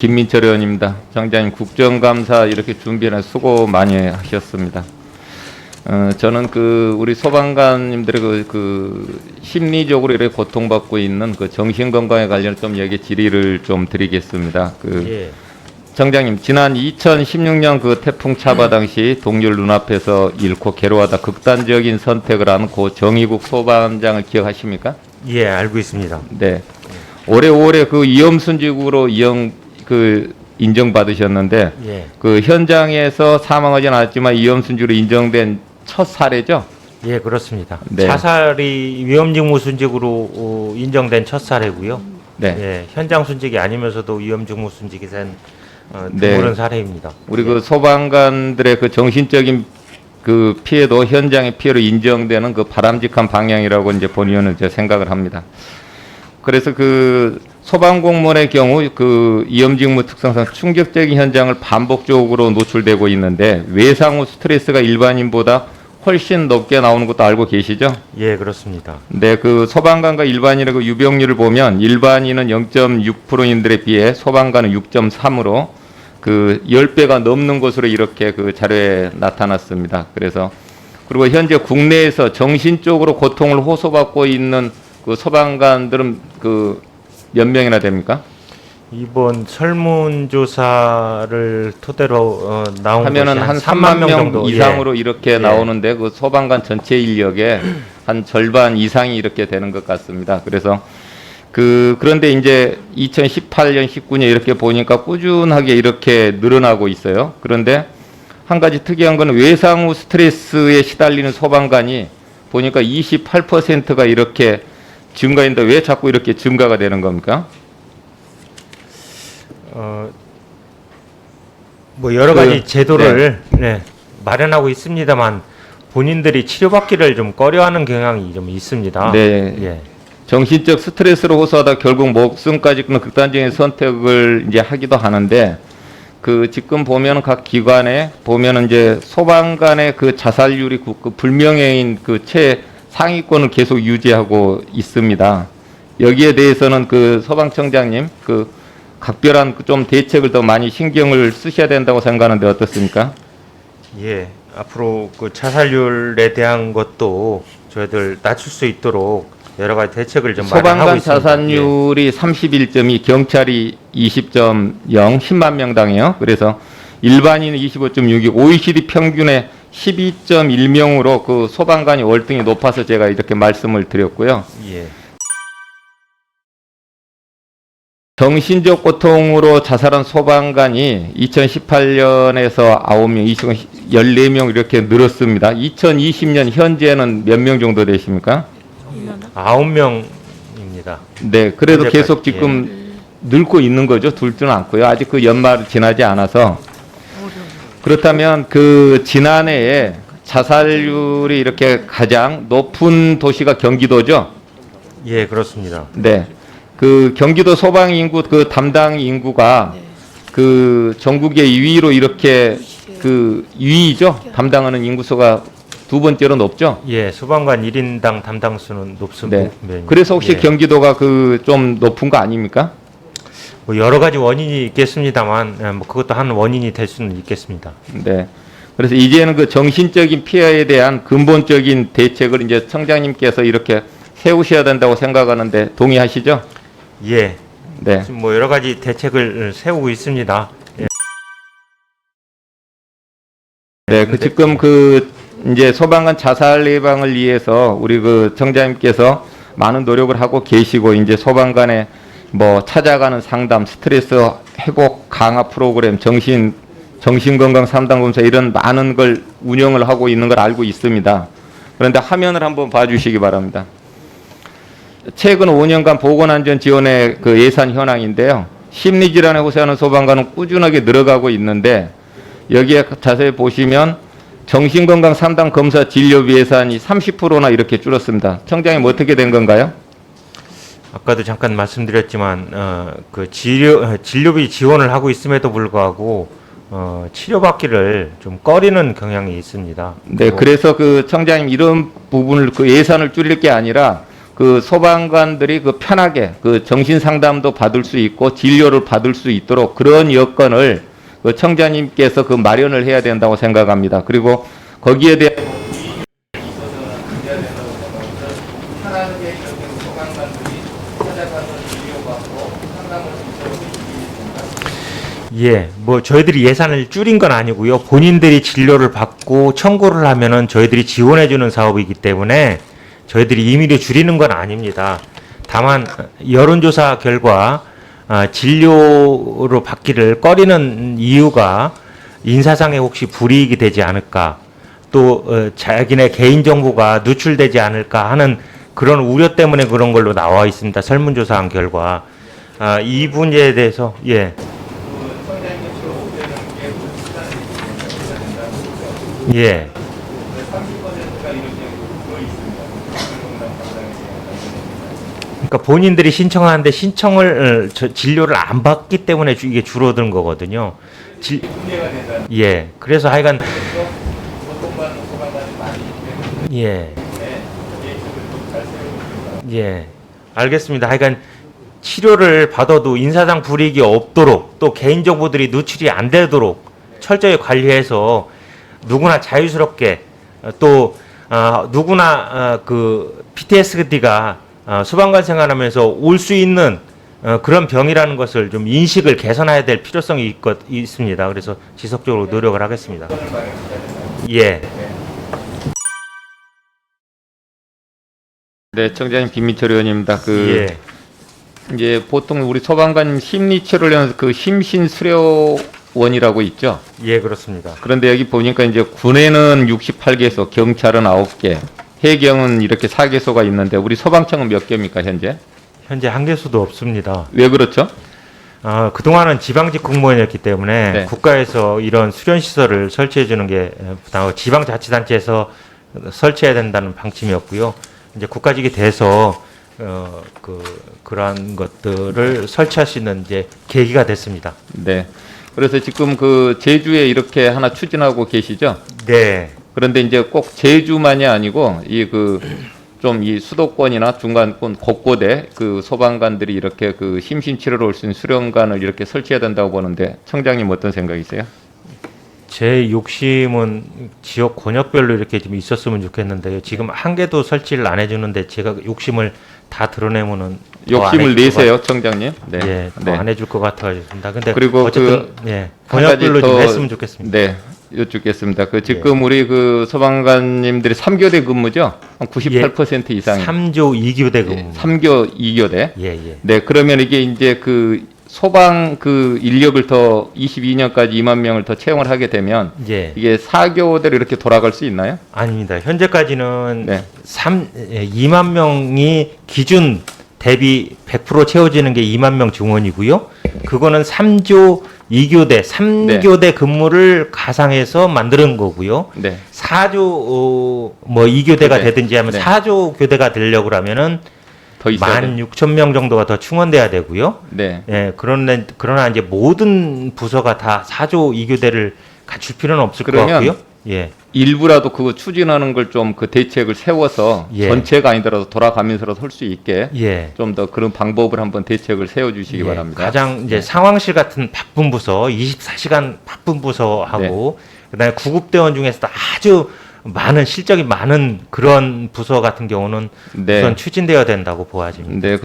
김민철 의원입니다. 장장님 국정감사 이렇게 준비는 수고 많이 하셨습니다. 어, 저는 그 우리 소방관님들의 그, 그 심리적으로 이렇게 고통받고 있는 그 정신 건강에 관련 좀 얘기 질의를 좀 드리겠습니다. 그 예. 정장님 지난 2016년 그 태풍 차바 당시 동률 눈앞에서 잃고 괴로워하다 극단적인 선택을 한 고 정의국 소방장을 기억하십니까? 예, 알고 있습니다. 네. 올해 5월에 그 위험순직으로 이용 그 인정받으셨는데 예. 그 현장에서 사망하지는 않았지만 위험순직으로 인정된 첫 사례죠. 예, 그렇습니다. 네. 자살이 위험직무 순직으로 어, 인정된 첫 사례고요. 네. 예, 현장 순직이 아니면서도 위험직무 순직이 된 어, 네. 드물은 사례입니다. 우리 그 소방관들의 그 정신적인 그 피해도 현장의 피해로 인정되는 그 바람직한 방향이라고 이제 본의원은 이제 생각을 합니다. 그래서 그 소방 공무원의 경우 그 위험직무 특성상 충격적인 현장을 반복적으로 노출되고 있는데 외상 후 스트레스가 일반인보다 훨씬 높게 나오는 것도 알고 계시죠? 예, 그렇습니다. 네, 그 소방관과 일반인의 그 유병률을 보면 일반인은 0.6%인들에 비해 소방관은 6.3으로 그 10배가 넘는 것으로 이렇게 그 자료에 나타났습니다. 그래서 그리고 현재 국내에서 정신적으로 고통을 호소받고 있는 그 소방관들은 그 몇 명이나 됩니까? 이번 설문조사를 토대로 어, 나온 하면은 것이 한 3만 3만 명 정도 이상으로 이렇게 예. 나오는데 그 소방관 전체 인력의 한 절반 이상이 이렇게 되는 것 같습니다. 그래서 그 그런데 이제 2018년, 19년 이렇게 보니까 꾸준하게 이렇게 늘어나고 있어요. 그런데 한 가지 특이한 거는 외상 후 스트레스에 시달리는 소방관이 보니까 28%가 이렇게 증가인데 왜 자꾸 이렇게 증가가 되는 겁니까? 어, 뭐 여러 그, 가지 제도를 네, 마련하고 있습니다만 본인들이 치료받기를 좀 꺼려하는 경향이 좀 있습니다. 네. 예. 정신적 스트레스를 호소하다 결국 목숨까지 끊는 극단적인 선택을 이제 하기도 하는데 그 지금 보면 각 기관에 보면 이제 소방관의 그 자살률이 그, 그 불명예인 그최 상위권을 계속 유지하고 있습니다. 여기에 대해서는 그 소방청장님 그 각별한 그좀 대책을 더 많이 신경을 쓰셔야 된다고 생각하는데 어떻습니까? 예. 앞으로 그 자살률에 대한 것도 저희들 낮출 수 있도록 여러 가지 대책을 좀 마련하고 소방관 있습니다. 예. 자산율이 31.2, 경찰이 20.0, 10만 명당이요. 그래서 일반인은 25.6이 OECD 평균의 12.1명으로 그 소방관이 월등히 높아서 제가 이렇게 말씀을 드렸고요. 예. 정신적 고통으로 자살한 소방관이 2018년에서 9명, 14명 이렇게 늘었습니다. 2020년 현재는 몇 명 정도 되십니까? 아홉 명입니다. 네, 그래도 현재까지, 계속 지금 늘고 있는 거죠. 둘지는 않고요. 아직 그 연말 지나지 않아서. 그렇다면 그 지난해에 자살률이 이렇게 가장 높은 도시가 경기도죠. 예, 그렇습니다. 네. 그 경기도 소방 인구 그 담당 인구가 그 전국의 2위로 이렇게 그 2위죠. 담당하는 인구수가 두 번째로 높죠. 예, 소방관 1인당 담당 수는 높습니다. 네. 그래서 혹시 경기도가 그 좀 높은 거 아닙니까? 뭐 여러 가지 원인이 있겠습니다만 예, 뭐 그것도 한 원인이 될 수는 있겠습니다. 네. 그래서 이제는 그 정신적인 피해에 대한 근본적인 대책을 이제 청장님께서 이렇게 세우셔야 된다고 생각하는데 동의하시죠? 예. 네. 지금 뭐 여러 가지 대책을 세우고 있습니다. 예. 네, 그 지금 그 이제 소방관 자살 예방을 위해서 우리 그 청장님께서 많은 노력을 하고 계시고 이제 소방관의 뭐 찾아가는 상담, 스트레스 회복 강화 프로그램, 정신 정신 건강 상담 검사 이런 많은 걸 운영을 하고 있는 걸 알고 있습니다. 그런데 화면을 한번 봐주시기 바랍니다. 최근 5년간 보건안전 지원의 그 예산 현황인데요. 심리질환에 호소하는 소방관은 꾸준하게 늘어가고 있는데 여기에 자세히 보시면 정신건강 상담 검사 진료비 예산이 30%나 이렇게 줄었습니다. 청장님 어떻게 된 건가요? 아까도 잠깐 말씀드렸지만 어, 그 진료 어, 진료비 지원을 하고 있음에도 불구하고 어, 치료받기를 좀 꺼리는 경향이 있습니다. 네, 그리고 그래서 그 청장님 이런 부분을 그 예산을 줄일 게 아니라 그 소방관들이 그 편하게 그 정신 상담도 받을 수 있고 진료를 받을 수 있도록 그런 여건을 그 청자님께서 그 마련을 해야 된다고 생각합니다. 그리고 거기에 대한 편하게 이렇게 소방관들이 찾아가서 진료받고 상담을 예, 뭐 저희들이 예산을 줄인 건 아니고요. 본인들이 진료를 받고 청구를 하면은 저희들이 지원해 주는 사업이기 때문에 저희들이 임의로 줄이는 건 아닙니다. 다만 여론조사 결과 아, 진료로 받기를 꺼리는 이유가 인사상에 혹시 불이익이 되지 않을까 또 어, 자기네 개인 정보가 누출되지 않을까 하는 그런 우려 때문에 그런 걸로 나와 있습니다. 설문조사한 결과 아, 이 문제에 대해서 예. 예. 그러니까 본인들이 신청하는데 신청을 어, 저- 진료를 안 받기 때문에 주- 이게 줄어든 거거든요. 지- 예. 그래서 하여간 예. 예. 알겠습니다. 하여간 치료를 받아도 인사상 불이익이 없도록 또 개인정보들이 누출이 안 되도록 철저히 관리해서 누구나 자유스럽게 어, 또 어, 누구나 어, 그 PTSD가 어, 소방관 생활하면서 올 수 있는 어, 그런 병이라는 것을 좀 인식을 개선해야 될 필요성이 있, 있습니다. 그래서 지속적으로 노력을 하겠습니다. 예. 네, 청자님 김민철 의원입니다. 그 예. 이제 보통 우리 소방관 심리 치료를 하는 그 심신 수료원이라고 있죠. 예, 그렇습니다. 그런데 여기 보니까 이제 군에는 68개소, 경찰은 9개, 해경은 이렇게 4개소가 있는데 우리 소방청은 몇 개입니까, 현재? 현재 한 개수도 없습니다. 왜 그렇죠? 아, 그동안은 지방직 공무원이었기 때문에 네. 국가에서 이런 수련 시설을 설치해 주는 게 부당 지방 자치단체에서 설치해야 된다는 방침이었고요. 이제 국가직이 돼서 어, 그 그러한 것들을 설치할 수 있는 이제 계기가 됐습니다. 네. 그래서 지금 그 제주에 이렇게 하나 추진하고 계시죠? 네. 그런데 이제 꼭 제주만이 아니고 이 그 좀 이 수도권이나 중간권 곳곳에 그 소방관들이 이렇게 그 심신 치료를 올수 있는 수련관을 이렇게 설치해야 된다고 보는데 청장님 어떤 생각이세요? 제 욕심은 지역 권역별로 이렇게 좀 있었으면 좋겠는데요. 지금 한 개도 설치를 안 해주는데 제가 욕심을 다 드러내면은 욕심을 내세요, 청장님. 네. 예, 네. 더안 해줄 것 같아가지고입니다. 근데 그리고 어쨌든 예, 한 가지 번역별로 좀 더- 했으면 좋겠습니다. 네. 여쭙겠습니다. 그 예. 지금 우리 그 소방관님들이 3교대 근무죠? 한 98% 이상이. 3조 2교대 근무. 3교 2교대. 예, 예. 네, 그러면 이게 이제 그 소방 그 인력을 더 22년까지 2만 명을 더 채용을 하게 되면 예. 이게 4교대로 이렇게 돌아갈 수 있나요? 아닙니다. 현재까지는 네. 삼 2만 명이 기준 대비 100% 채워지는 게 2만 명 증원이고요. 그거는 3조 2교대, 3교대 근무를 가상해서 만드는 거고요. 네. 4조 어, 뭐 2교대가 교대. 되든지 하면 네. 4조 교대가 되려고 그러면은 더 있어야 돼. 16,000명 정도가 더 충원돼야 되고요. 네. 예, 그런데 그러나 이제 모든 부서가 다 4조 2교대를 갖출 필요는 없을 것 같고요. 예. 일부라도 그거 추진하는 걸 좀 그 대책을 세워서 예. 전체가 아니더라도 돌아가면서라도 할 수 있게 예. 좀더 그런 방법을 한번 대책을 세워 주시기 예, 바랍니다. 가장 이제 네. 상황실 같은 바쁜 부서, 24시간 바쁜 부서하고 네. 그다음에 구급대원 중에서도 아주 많은 실적이 많은 그런 부서 같은 경우는 네. 우선 추진되어야 된다고 보아집니다. 네.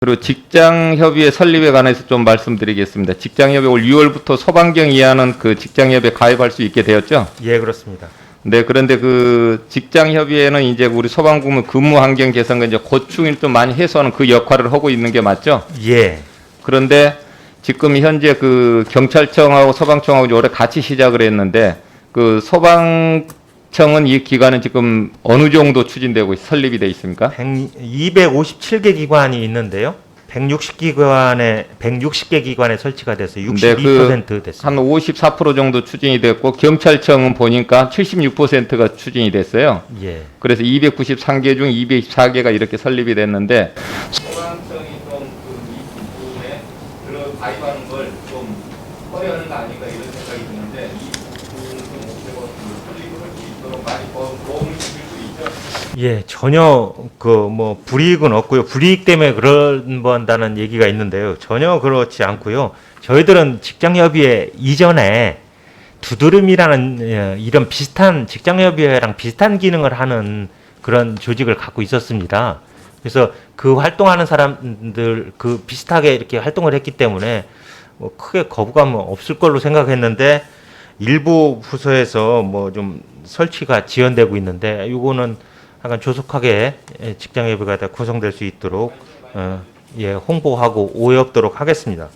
그리고 직장협의회 설립에 관해서 좀 말씀드리겠습니다. 직장협의 올 6월부터 소방경 이하는 그 직장협에 가입할 수 있게 되었죠. 예, 그렇습니다. 네, 그런데 그 직장협의회는 이제 우리 소방공무 근무 환경 개선과 이제 고충을 좀 많이 해소하는 그 역할을 하고 있는 게 맞죠. 예. 그런데 지금 현재 그 경찰청하고 소방청하고 올해 같이 시작을 했는데 그 소방청은 이 기관은 지금 어느 정도 추진되고 있- 설립이 돼 있습니까? 257개 기관이 있는데요. 160기관에 160개 기관에 설치가 돼서 62%그 됐습니다. 한 54% 정도 추진이 됐고 경찰청은 보니까 76%가 추진이 됐어요. 예. 그래서 293개 중 224개가 이렇게 설립이 됐는데 소방청이 좀그이 부분에 들어 가입하는 걸 좀 허려하는 거 아닌가 이런 생각이 드는데 이 부분을 좀 어떻게 설립을 할 수 있도록 많이 도- 도움을 주실 수 예, 전혀 그 뭐 불이익은 없고요. 불이익 때문에 그런 번다는 얘기가 있는데요. 전혀 그렇지 않고요. 저희들은 직장협의회 이전에 두드름이라는 예, 이런 비슷한 직장협의회랑 비슷한 기능을 하는 그런 조직을 갖고 있었습니다. 그래서 그 활동하는 사람들 그 비슷하게 이렇게 활동을 했기 때문에 뭐 크게 거부감은 없을 걸로 생각했는데 일부 부서에서 뭐 좀 설치가 지연되고 있는데 이거는 약간 조속하게 직장협의가 다 구성될 수 있도록 어, 예 홍보하고 오해 없도록 하겠습니다.